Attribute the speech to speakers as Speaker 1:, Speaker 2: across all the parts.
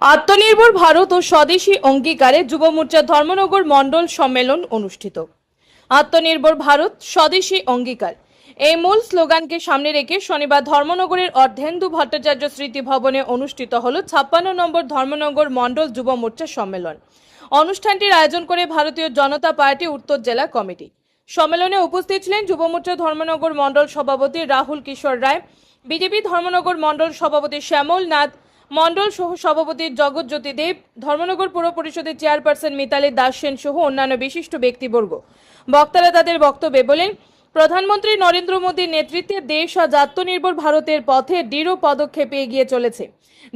Speaker 1: আত্মনির্ভর ভারত ও স্বদেশী অঙ্গীকারে যুব মোর্চা ধর্মনগর মণ্ডল সম্মেলন অনুষ্ঠিত। আত্মনির্ভর ভারত, স্বদেশী অঙ্গীকার। এই মূল স্লোগানকে সামনে রেখে শনিবার ধর্মনগরের অর্ধেন্দু ভট্টাচার্য স্মৃতি ভবনে অনুষ্ঠিত হল ছাপ্পান্ন নম্বর ধর্মনগর মণ্ডল যুব মোর্চা সম্মেলন। অনুষ্ঠানটির আয়োজন করে ভারতীয় জনতা পার্টি উত্তর জেলা কমিটি। সম্মেলনে উপস্থিত ছিলেন যুব মোর্চা ধর্মনগর মণ্ডল সভাপতি রাহুল কিশোর রায়, বিজেপি ধর্মনগর মণ্ডল সভাপতি শ্যামল নাথ মণ্ডল সহ সভাপতি জগৎজ্যোতি দেব, ধর্মনগর পুর পরিষদের চেয়ারপারসন মিতালি দাস সেন সহ অন্যান্য বিশিষ্ট ব্যক্তিবর্গ। বক্তারা তাদের বক্তব্যে বলেন, প্রধানমন্ত্রী নরেন্দ্র মোদীর নেতৃত্বে দেশ আজ আত্মনির্ভর ভারতের পথে দৃঢ় পদক্ষেপে এগিয়ে চলেছে।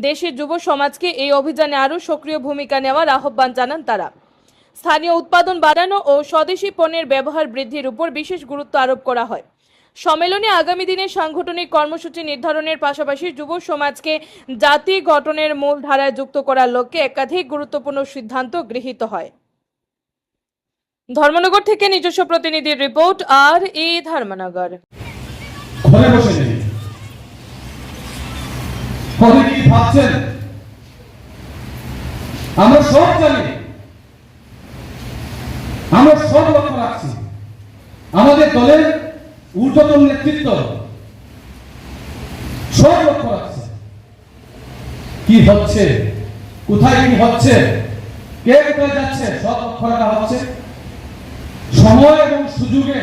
Speaker 1: দেশের যুব সমাজকে এই অভিযানে আরও সক্রিয় ভূমিকা নেওয়ার আহ্বান জানান তারা। স্থানীয় উৎপাদন বাড়ানো ও স্বদেশি পণ্যের ব্যবহার বৃদ্ধির উপর বিশেষ গুরুত্ব আরোপ করা হয়। সম্মেলনে আগামী দিনে সাংগঠনিক কর্মসূচি নির্ধারণের পাশাপাশি যুব সমাজকে জাতি গঠনের মূল ধারায় যুক্ত করার লক্ষ্যে একাধিক গুরুত্বপূর্ণ সিদ্ধান্ত গৃহীত হয়। ধর্মনগর থেকে নিজস্ব প্রতিনিধির রিপোর্ট আর এ ধর্মনগর
Speaker 2: আমরা সব জানি আমরা সব লক্ষ্য রাখছি আমাদের দলের ঊর্ধ্বতন নেতৃত্ব সব লক্ষ্য রাখছে কি হচ্ছে? কোথায় কি হচ্ছে? কে কোথায় যাচ্ছে? সব লক্ষ্য রাখা হচ্ছে সময় এবং সুযোগে।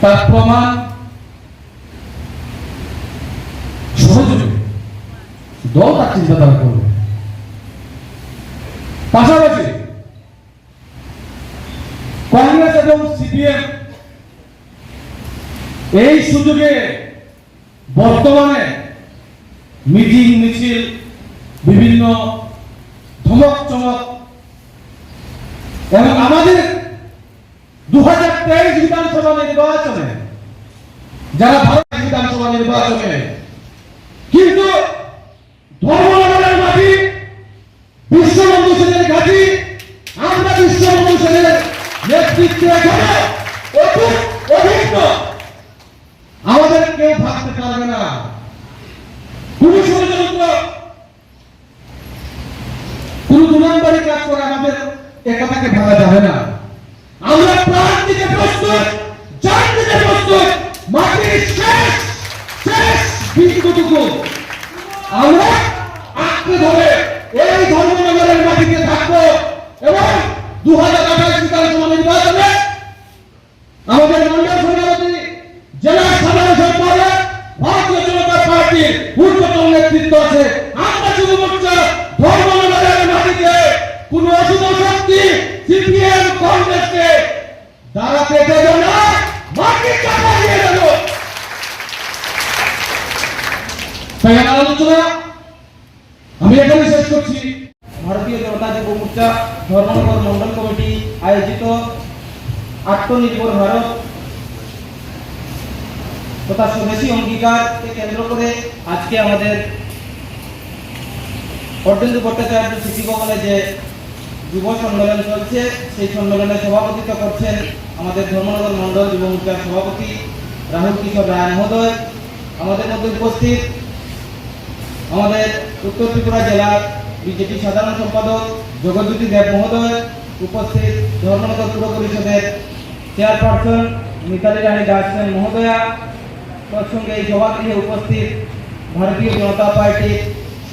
Speaker 2: তার প্রমাণ সহযোগে। দল তার চিন্তাধারা করবে। পাশাপাশি কংগ্রেস এবং সিপিএম এই সুযোগে বর্তমানে মিটিং মিছিল, বিভিন্ন ধমক চমক। এবং আমাদের দু হাজার তেইশ বিধানসভা নির্বাচনে, যারা ভারত বিধানসভা নির্বাচনে, কিন্তু ধর্মনগরের মাটি, বিশ্ববন্ধু সেনের ঘাঁটি, আমরা বিশ্ববন্ধু সেনের নেতৃত্বে এখানে অভিজ্ঞ আমাদের কেউ ভাবতে পারবে না। কোন ষড়যন্ত্র কোন দু নম্বরই কাজ করে আমাদের যাবে না। আমরা প্রাণ দিতে প্রস্তুত, জান দিতে প্রস্তুত, মাটির শেষ শেষ বিন্দুটুকু আমরা আঁকড়ে ধরে এই ধর্মনগরের মাটিতে থাকব এবং দু হাজার আঠাশ বিধানসভা নির্বাচনে আমাদের মন্ডল সভাপতি জেলা সাধারণ সম্পাদক ভারতীয় জনতা পার্টির ঊর্ধ্বতন নেতৃত্ব আছে আমরা শুধু মোর্চা ধর্মনগরের মাটিতে কোন অশুভ শক্তি সিপিএম কংগ্রেসকে দাঁড়াতে দেবে না মাটি চাপা দিয়ে দেবো। আলোচনা, আমি এখানে শেষ করছি।
Speaker 3: ভারতীয় জনতা যুব মোর্চা ধর্মনগর মন্ডল কমিটি আয়োজিত আত্মনির্ভর ভারত তথা স্বদেশী অঙ্গীকারকে কেন্দ্র করে আজকে আমাদের অর্ধেন্দু ভট্টাচার্য স্মৃতি ভবনে যে যুব সম্মেলন চলছে, সেই সম্মেলনে সভাপতিত্ব করছেন আমাদের ধর্মনগর মন্ডল যুব মোর্চার সভাপতি রাহুল কিশোর রায় মহোদয়। আমাদের মধ্যে উপস্থিত আমাদের উত্তর ত্রিপুরা জেলার বিজেপি সাধারণ সম্পাদক জগজ্যোতি দেব মহোদয়, উপস্থিত ধর্মনগর পুর পরিষদের চেয়ারপারসন মিতালি রানী দাস সেন মহোদয়া, তৎসঙ্গে এই সভাগৃহে উপস্থিত ভারতীয় জনতা পার্টির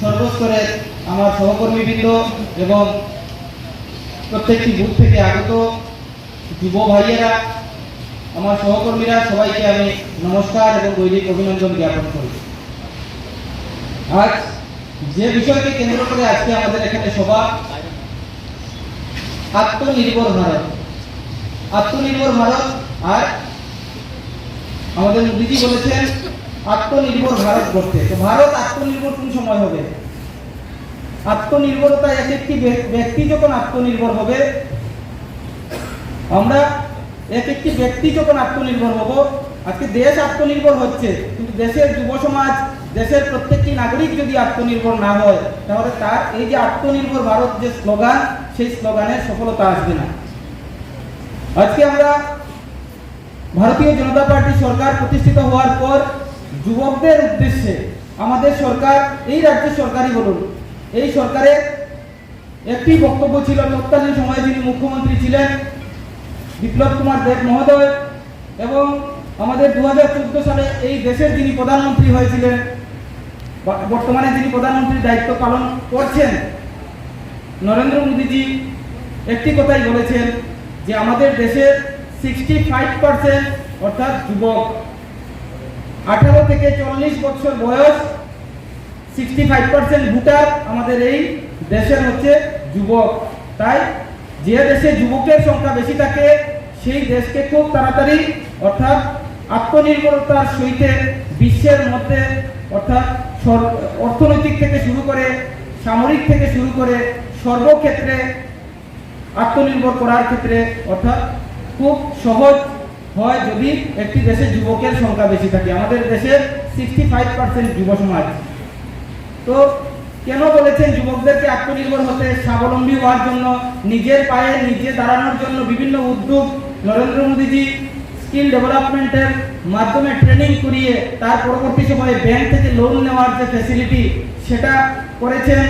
Speaker 3: সর্বস্তরের আমার সহকর্মীবৃন্দ এবং প্রত্যেকটি বুথ থেকে আগত যুব ভাইয়েরা, আমার সহকর্মীরা, সবাইকে আমি নমস্কার এবং দৈনিক অভিনন্দন জ্ঞাপন করি। আজ যে বিষয়কে কেন্দ্র করে আজকে আমাদের এখানে সভা, আত্মনির্ভর ভারত। আত্মনির্ভর ভারত আর আমাদের মোদীজি বলেছেন, আত্মনির্ভর ভারত করতে তো ভারত আত্মনির্ভর কোন সময় হবে। আত্মনির্ভরতা এক একটি ব্যক্তি যখন আত্মনির্ভর হবে, আমরা এক একটি ব্যক্তি যখন আত্মনির্ভর হব, আজকে দেশ আত্মনির্ভর হচ্ছে, কিন্তু দেশের যুব সমাজ দেশের প্রত্যেকটি নাগরিক যদি আত্মনির্ভর না হয়, তাহলে তার এই যে আত্মনির্ভর ভারত যে স্লোগান, সেই স্লোগানের সফলতা আসবে না। আজকে আমরা ভারতীয় জনতা পার্টি সরকার প্রতিষ্ঠিত হওয়ার পর যুবকদের উদ্দেশ্যে আমাদের সরকার, এই রাজ্যের সরকারই বলুন এই সরকারের একটি বক্তব্য ছিল, তৎকালীন সময়ে যিনি মুখ্যমন্ত্রী ছিলেন, বিপ্লব কুমার দেব মহোদয় এবং আমাদের দু হাজার চোদ্দ সালে এই দেশের যিনি প্রধানমন্ত্রী হয়েছিলেন বর্তমানে যিনি প্রধানমন্ত্রীর দায়িত্ব পালন করছেন, নরেন্দ্র মোদীজি একটি কথাই বলেছেন যে আমাদের দেশের সিক্সটি ফাইভ পার্সেন্ট অর্থাৎ যুবক, আঠারো থেকে চল্লিশ বছর বয়স সিক্সটি ফাইভ পার্সেন্ট ভোটার আমাদের এই দেশের হচ্ছে যুবক। তাই যে দেশে যুবকের সংখ্যা বেশি থাকে, সেই দেশকে খুব তাড়াতাড়ি অর্থাৎ আত্মনির্ভরতার সহিতে বিশ্বের মধ্যে অর্থাৎ অর্থনৈতিক থেকে শুরু করে, সামরিক থেকে শুরু করে সর্বক্ষেত্রে আত্মনির্ভর করার ক্ষেত্রে অর্থাৎ খুব সহজ হয় যদি একটি দেশে যুবকের সংখ্যা বেশি থাকে। আমাদের দেশের সিক্সটি ফাইভ পার্সেন্ট যুব সমাজ তো কেন বলেছেন যুবকদেরকে আত্মনির্ভর হতে, স্বাবলম্বী হওয়ার জন্য, নিজের পায়ে নিজে দাঁড়ানোর জন্য বিভিন্ন উদ্যোগ নরেন্দ্র মোদীজি স্কিল ডেভেলপমেন্টের মাধ্যমে ট্রেনিং করিয়ে, তার পরবর্তী সময়ে ব্যাংক থেকে লোন নেওয়ার যে ফ্যাসিলিটি সেটা করেছেন।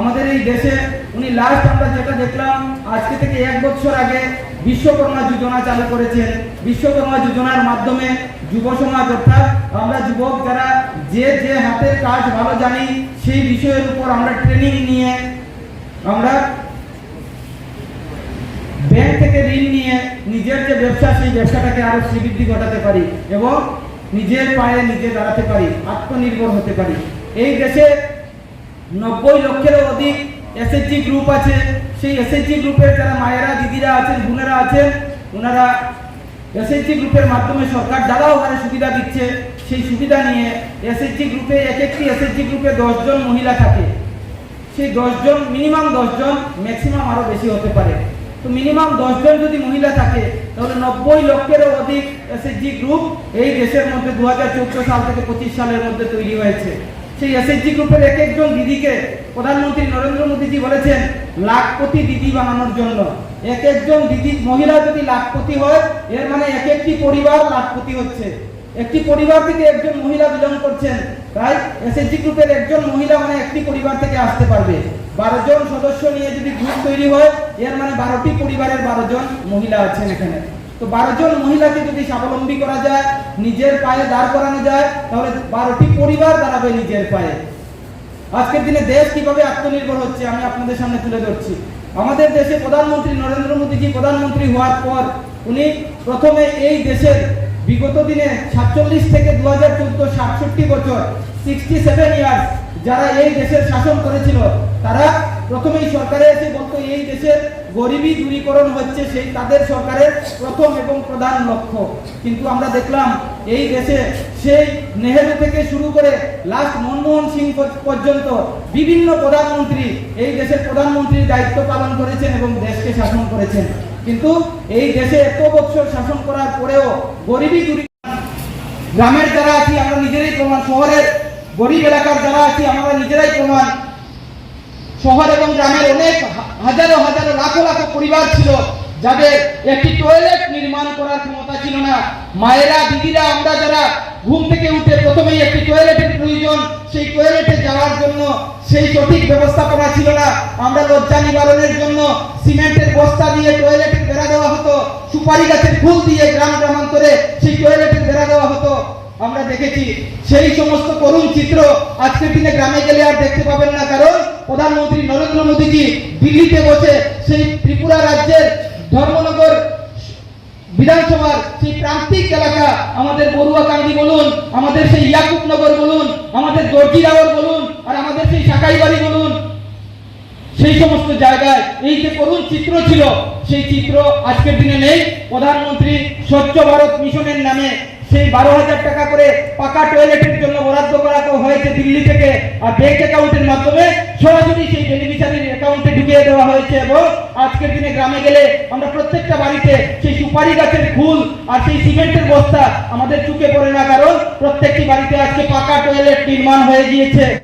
Speaker 3: আমাদের এই দেশে উনি লাস্ট আমরা যেটা দেখলাম, আজকে থেকে এক বছর আগে বিশ্বকর্মা যোজনা চালু করেছেন। বিশ্বকর্মা যোজনার মাধ্যমে যুব সমাজ, অর্থাৎ আমরা যুবক যারা যে যে হাতের কাজ ভালো জানি, সেই বিষয়ের উপর আমরা ট্রেনিং নিয়ে আমরা ব্যাংক থেকে ঋণ নিয়ে নিজের যে ব্যবসা, সেই ব্যবসাটাকে আরও শ্রীবৃদ্ধি ঘটাতে পারি এবং নিজের পায়ে নিজে দাঁড়াতে পারি, আত্মনির্ভর হতে পারি। এই দেশে নব্বই লক্ষেরও অধিক এসএসজি গ্রুপ আছে, সেই এসএসজি গ্রুপের যারা মায়েরা, দিদিরা আছেন, বোনেরা আছেন, ওনারা এসএসজি গ্রুপের মাধ্যমে সরকার যারাও হারে সুবিধা দিচ্ছে। সেই সুবিধা নিয়ে এসএসজি গ্রুপে এক একটি এসএসজি গ্রুপে দশজন মহিলা থাকে। সেই দশজন মিনিমাম দশজন ম্যাক্সিমাম আরও বেশি হতে পারে। তো মিনিমাম দশজন যদি মহিলা থাকে, তাহলে নব্বই লক্ষেরও অধিক এসএসজি গ্রুপ এই দেশের মধ্যে দু হাজার চোদ্দ সাল থেকে পঁচিশ সালের মধ্যে তৈরি হয়েছে। সেই এসএসজি গ্রুপের এক একজন দিদিকে প্রধানমন্ত্রী নরেন্দ্র মোদীজি বলেছেন, লাখপতি দিদি বানানোর জন্য। এক একজন দিদি, মহিলা যদি লাখপতি হয়, এর মানে এক একটি পরিবার লাখপতি হচ্ছে। একটি পরিবার থেকে একজন মহিলা বিলং করছেন, তাই এসএসজি গ্রুপের একজন মহিলা মানে একটি পরিবার থেকে আসতে পারবে। বারো জন সদস্য নিয়ে যদি গ্রুপ তৈরি হয়, এর মানে বারোটি পরিবারের বারো জন মহিলা আছেন এখানে। তো বারো জন মহিলাকে যদি স্বাবলম্বী করা যায়, নিজের পায়ে দাঁড় করানো যায়, তাহলে বারোটি পরিবার দাঁড়াবে নিজের পায়ে। আজকের দিনে দেশ কীভাবে আত্মনির্ভর হচ্ছে, আমি আপনাদের সামনে তুলে ধরছি। আমাদের দেশে প্রধানমন্ত্রী নরেন্দ্র মোদীজি প্রধানমন্ত্রী হওয়ার পর, উনি প্রথমে এই দেশের বিগত দিনে সাতচল্লিশ থেকে দু হাজার চোদ্দ সাতষট্টি বছর সিক্সটি সেভেন ইয়ার্স যারা এই দেশের শাসন করেছিল, তারা প্রথমেই সরকারে এসে বলতো, এই দেশের গরিবী দূরীকরণ হচ্ছে সেই তাদের সরকারের প্রথম এবং প্রধান লক্ষ্য। কিন্তু আমরা দেখলাম, এই দেশে সেই নেহেরু থেকে শুরু করে লাস্ট মনমোহন সিং পর্যন্ত বিভিন্ন প্রধানমন্ত্রী এই দেশের প্রধানমন্ত্রীর দায়িত্ব পালন করেছেন এবং দেশকে শাসন করেছেন। কিন্তু এই দেশে এত বছর শাসন করার পরেও গরিবী দূরীকরণ, গ্রামের যারা আছি, আমরা নিজেরাই প্রমাণ শহরের গরিব এলাকার যারা আছি আমরা নিজেরাই প্রমাণ। শহর এবং গ্রামের অনেক হাজারো হাজারো লাখো লাখো পরিবার ছিল, যাদের একটি টয়লেট নির্মাণ করার ক্ষমতা ছিল না। মায়েরা, দিদিরা, আমরা যারা ঘুম থেকে উঠে প্রথমেই একটি টয়লেটের প্রয়োজন, সেই টয়লেটে যাওয়ার জন্য সেই সঠিক ব্যবস্থাপনা ছিল না। আমরা লজ্জা নিবারণের জন্য সিমেন্টের বস্তা দিয়ে টয়লেটের বেড়া দেওয়া হতো, সুপারি গাছের ফুল দিয়ে গ্রাম গ্রামান্তরে আমরা দেখেছি সেই সমস্ত করুণ চিত্র আজকের দিনে গ্রামে গেলে আর দেখতে পাবেন না, কারণ প্রধানমন্ত্রী নরেন্দ্র মোদীজি দিল্লিতে বসে সেই ত্রিপুরা রাজ্যের ধর্মনগর বিধানসভার সেই প্রান্তিক এলাকা, আমাদের বড়ুয়াকান্দি বলুন, আমাদের সেই ইয়াকুবনগর বলুন, আমাদের দর্জিরাওয়ার বলুন, আর আমাদের সেই সাকাইবাড়ি বলুন। সেই সমস্ত জায়গায় এই যে করুণ চিত্র ছিল, সেই চিত্র আজকের দিনে নেই। প্রধানমন্ত্রী স্বচ্ছ ভারত মিশনের নামে সেই বারো হাজার টাকা করে পাকা টয়লেটের জন্য বরাদ্দ করা হয়েছে দিল্লি থেকে। আর ব্যাংক অ্যাকাউন্টের মাধ্যমে সরাসরি সেই বেনিফিশিয়ারির অ্যাকাউন্টে ঢুকিয়ে দেওয়া হয়েছে এবং আজকের দিনে গ্রামে গেলে আমরা প্রত্যেকটা বাড়িতে সেই সুপারি গাছের ফুল আর সেই সিমেন্টের বস্তা আমাদের চুকে পড়ে না, কারণ প্রত্যেকটি বাড়িতে আজকে পাকা টয়লেট নির্মাণ হয়ে গিয়েছে।